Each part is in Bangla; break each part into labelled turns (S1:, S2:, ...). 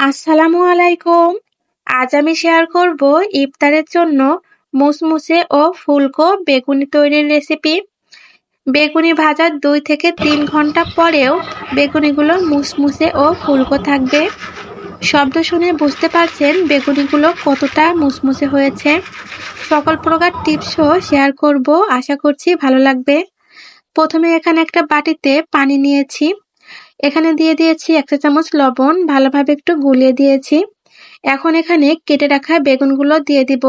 S1: আসসালামু আলাইকুম। আজ আমি শেয়ার করব ইফতারের জন্য মুসমুসে ও ফুলকো বেগুনি তৈরির রেসিপি। বেগুনি ভাজার দুই থেকে তিন ঘণ্টা পরেও বেগুনিগুলো মুসমুসে ও ফুলকো থাকবে। শব্দ শুনে বুঝতে পারছেন বেগুনিগুলো কতটা মুসমুসে হয়েছে। সকল প্রকার টিপসও শেয়ার করব, আশা করছি ভালো লাগবে। প্রথমে এখানে একটা বাটিতে পানি নিয়েছি। এখানে দিয়ে দিয়েছি একটা চামচ লবণ, ভালোভাবে একটু গুলিয়ে দিয়েছি। এখন এখানে কেটে রাখা বেগুনগুলো দিয়ে দিব।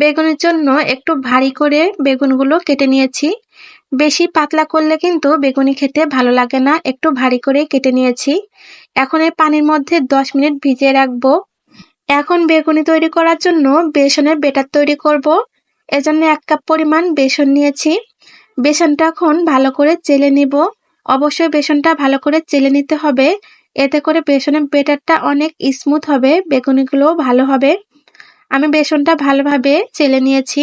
S1: বেগুনের জন্য একটু ভারী করে বেগুনগুলো কেটে নিয়েছি। বেশি পাতলা করলে কিন্তু বেগুনি খেতে ভালো লাগে না, একটু ভারী করে কেটে নিয়েছি। এখন এই পানির মধ্যে দশ মিনিট ভিজিয়ে রাখব। এখন বেগুনি তৈরি করার জন্য বেসনের বেটার তৈরি করব। এজন্য এক কাপ পরিমাণ বেসন নিয়েছি। বেসনটা এখন ভালো করে চেলে নিব। অবশ্যই বেসনটা ভালো করে চেলে নিতে হবে। এতে করে বেসনের বেটারটা অনেক স্মুথ হবে, বেগুনিগুলোও ভালো হবে। আমি বেসনটা ভালোভাবে চেলে নিয়েছি।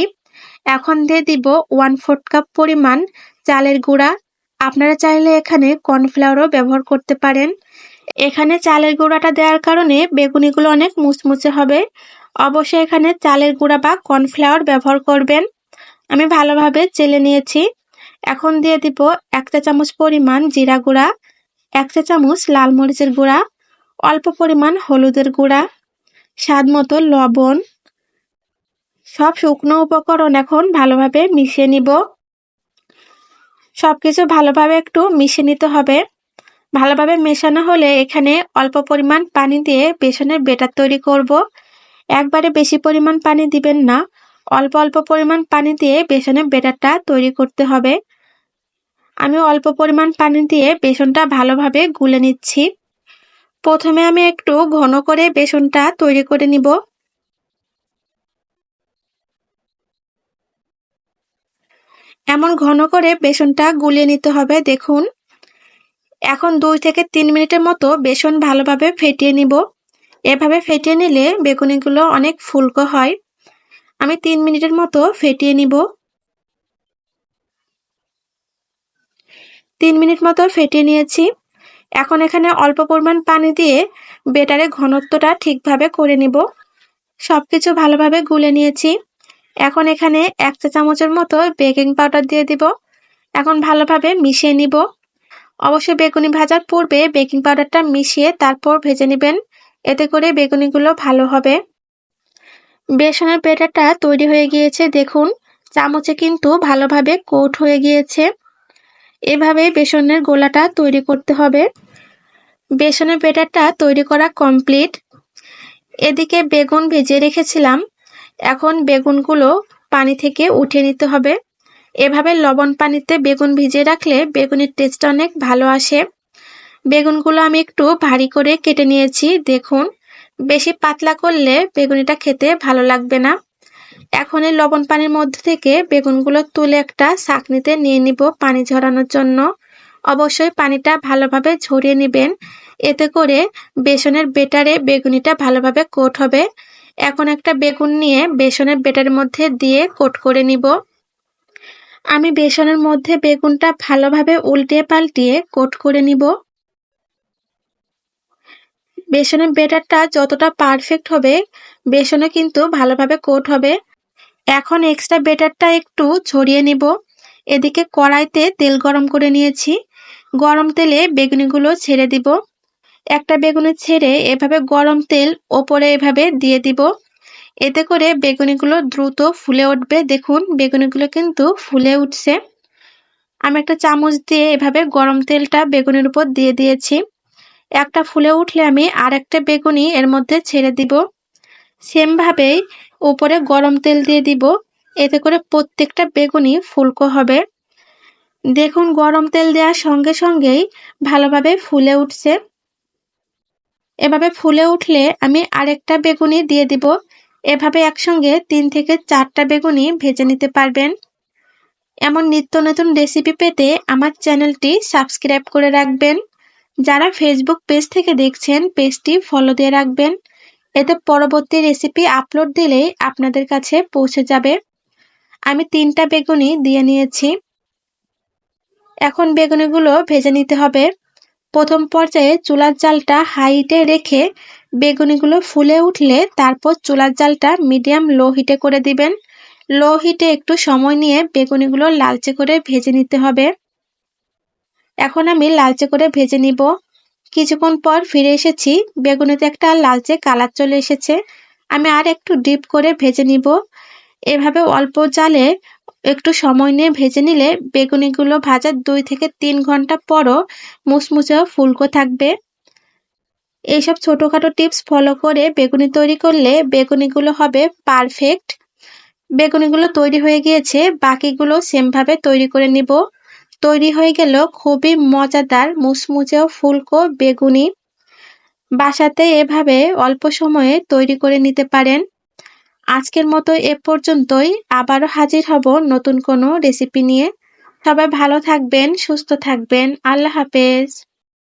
S1: এখন দিয়ে দিব ওয়ান ফোর্থ কাপ পরিমাণ চালের গুঁড়া। আপনারা চাইলে এখানে কর্নফ্লাওয়ারও ব্যবহার করতে পারেন। এখানে চালের গুঁড়াটা দেওয়ার কারণে বেগুনিগুলো অনেক মুচমুচে হবে। অবশ্যই এখানে চালের গুঁড়া বা কর্নফ্লাওয়ার ব্যবহার করবেন। আমি ভালোভাবে চেলে নিয়েছি। এখন দিয়ে দিব এক চা চামচ পরিমাণ জিরা গুঁড়া, এক চা চামচ লাল মরিচের গুঁড়া, অল্প পরিমাণ হলুদের গুঁড়া, স্বাদ মতো লবণ। সব শুকনো উপকরণ এখন ভালোভাবে মিশিয়ে নিব। সব কিছু ভালোভাবে একটু মিশিয়ে নিতে হবে। ভালোভাবে মেশানো হলে এখানে অল্প পরিমাণ পানি দিয়ে বেসনের বেটার তৈরি করব। একবারে বেশি পরিমাণ পানি দিবেন না। অল্প অল্প পরিমাণ পানি দিয়ে বেসনের বেটারটা তৈরি করতে হবে। আমি অল্প পরিমাণ পানি দিয়ে বেসনটা ভালোভাবে গুলে নিচ্ছি। প্রথমে আমি একটু ঘন করে বেসনটা তৈরি করে নিব। এমন ঘন করে বেসনটা গুলিয়ে নিতে হবে, দেখুন। এখন দুই থেকে তিন মিনিটের মতো বেসন ভালোভাবে ফেটিয়ে নিব। এভাবে ফেটিয়ে নিলে বেগুনিগুলো অনেক ফুলকো হয়। আমি তিন মিনিটের মতো ফেটিয়ে নিব। তিন মিনিট মতো ফেটিয়ে নিয়েছি। এখন এখানে অল্প পরিমাণ পানি দিয়ে বেটারে ঘনত্বটা ঠিকভাবে করে নিব। সব কিছু ভালোভাবে গুলে নিয়েছি। এখন এখানে এক চা চামচের মতো বেকিং পাউডার দিয়ে দিব। এখন ভালোভাবে মিশিয়ে নিব। অবশ্যই বেগুনি ভাজার পূর্বে বেকিং পাউডারটা মিশিয়ে তারপর ভেজে নেবেন। এতে করে বেগুনিগুলো ভালো হবে। বেসনের বেটারটা তৈরি হয়ে গিয়েছে, দেখুন। চামচে কিন্তু ভালোভাবে কোট হয়ে গিয়েছে। এভাবে বেসনের গোলাটা তৈরি করতে হবে। বেসনের বেটারটা তৈরি করা কমপ্লিট। এদিকে বেগুন ভেজে রেখেছিলাম। এখন বেগুনগুলো পানি থেকে উঠে নিতে হবে। এভাবে লবণ পানিতে বেগুন ভিজিয়ে রাখলে বেগুনের টেস্ট অনেক ভালো আসে। বেগুনগুলো আমি একটু ভারী করে কেটে নিয়েছি, দেখুন। বেশি পাতলা করলে বেগুনিটা খেতে ভালো লাগবে না। এখন এই লবণ পানির মধ্যে থেকে বেগুনগুলো তুলে একটা ছাঁকনিতে নিয়ে নিব পানি ঝরানোর জন্য। অবশ্যই পানিটা ভালোভাবে ঝরিয়ে নেবেন। এতে করে বেসনের বেটারে বেগুনিটা ভালোভাবে কোট হবে। এখন একটা বেগুন নিয়ে বেসনের বেটারের মধ্যে দিয়ে কোট করে নিব। আমি বেসনের মধ্যে বেগুনটা ভালোভাবে উল্টে পাল্টিয়ে কোট করে নিব। বেসনের বেটারটা যতটা পারফেক্ট হবে বেসনে কিন্তু ভালোভাবে কোট হবে। এখন এক্সট্রা বেটারটা একটু ছড়িয়ে নিব। এদিকে কড়াইতে তেল গরম করে নিয়েছি। গরম তেলে বেগুনিগুলো ছেড়ে দিব। একটা বেগুনি ছেড়ে এভাবে গরম তেল ওপরে এভাবে দিয়ে দিব। এতে করে বেগুনিগুলো দ্রুত ফুলে উঠবে। দেখুন, বেগুনিগুলো কিন্তু ফুলে উঠছে। আমি একটা চামচ দিয়ে এভাবে গরম তেলটা বেগুনের উপর দিয়ে দিয়েছি। একটা ফুলে উঠলে আমি আর একটা বেগুনি এর মধ্যে ছেড়ে দিব। সেমভাবেই উপরে গরম তেল দিয়ে দিব, এতে করে প্রত্যেকটা বেগুনি ফুলকো হবে। দেখুন, গরম তেল দেওয়ার সঙ্গে সঙ্গেই ভালোভাবে ফুলে উঠছে। এভাবে ফুলে উঠলে আমি আরেকটা বেগুনি দিয়ে দিব। এভাবে একসঙ্গে তিন থেকে চারটা বেগুনি ভেজে নিতে পারবেন। এমন নিত্য নতুন রেসিপি পেতে আমার চ্যানেলটি সাবস্ক্রাইব করে রাখবেন। যারা ফেসবুক পেজ থেকে দেখছেন পেজটি ফলো দিয়ে রাখবেন। এতে পরবর্তী রেসিপি আপলোড দিলেই আপনাদের কাছে পৌঁছে যাবে। আমি তিনটা বেগুনি দিয়ে নিয়েছি। এখন বেগুনিগুলো ভেজে নিতে হবে। প্রথম পর্যায়ে চুলার জালটা হাইটে রেখে বেগুনিগুলো ফুলে উঠলে তারপর চুলার জালটা মিডিয়াম লো হিটে করে দিবেন। লো হিটে একটু সময় নিয়ে বেগুনিগুলো লালচে করে ভেজে নিতে হবে। এখন আমি লালচে করে ভেজে নিব। কিছুক্ষণ পর ফিরে এসেছি, বেগুনিতে একটা লালচে কালার চলে এসেছে। আমি আর একটু ডিপ করে ভেজে নিব। এভাবে অল্প জালে একটু সময় নিয়ে ভেজে নিলে বেগুনিগুলো ভাজার দুই থেকে তিন ঘণ্টা পরও মুচমুচে ফুলকো থাকবে। এইসব ছোটোখাটো টিপস ফলো করে বেগুনি তৈরি করলে বেগুনিগুলো হবে পারফেক্ট। বেগুনিগুলো তৈরি হয়ে গিয়েছে, বাকিগুলো সেমভাবে তৈরি করে নিব। তৈরি হয়ে গেল খুবই মজাদার মুচমুচে ফুলকো বেগুনি। বাসাতে এভাবে অল্প সময়ে তৈরি করে নিতে পারেন। আজকের মতো এ পর্যন্তই। আবারও হাজির হব নতুন কোনো রেসিপি নিয়ে। সবাই ভালো থাকবেন, সুস্থ থাকবেন। আল্লাহ হাফেজ।